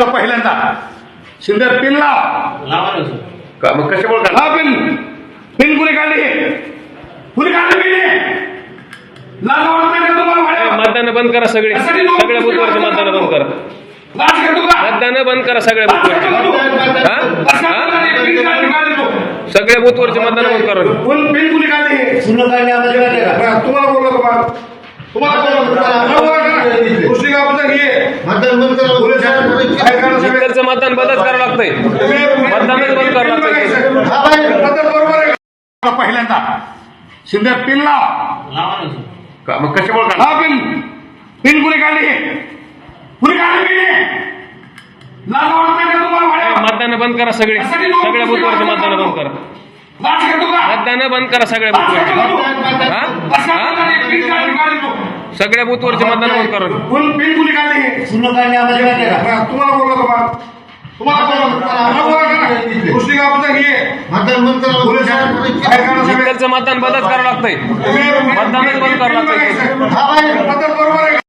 पहिल्यांदा? शिंदे पिन लाव. मग कशामुळे काढला? हा पिन. पिन कुणी काढली? कुणी काढली पिन? तुम्हाला? मतदान बंद करा सगळे. सगळ्या बुथवरचे मतदान बंद करा. मतदान बंद करा सगळ्या बुथवरचे. सगळ्या बुथवरचे मतदान बंद करा. पिन कुणी काढली? तुम्हाला बोललो का बा? तुम्हाला बोललो का? हा, बोला का? कुस्ती गावाचं हे मतदान बंद करा. इकडचं मतदान बंदच करावं लागतंय. मतदानच बंद करावं लागतंय. हा? पहिल्यांदा. शिंदे पिन लाव मग कशामुळे काढला हा पिन पिन कुणी काढली? कुणी काढली? मतदान बंद करा सगळे. सगळ्या बुथवरचे मतदान बंद करा. मतदान बंद करा सगळ्या बुथवरचे. सगळ्या बुथवरचे मतदान बंद करा कोण पिन कुणी काढली पूर्ण काढले आम्हाला माहिती आहे का? हा, तुम्हाला बोललो का बा? तुम्हाला बोललो का? बोला का? कुस्ती गावाचं हे मतदान बंद करा. पोलीस साहेब, काय करा सगळे? इकडचं मतदान बंदच करावं लागतंय मतदानच बंद करावं लागतंय हा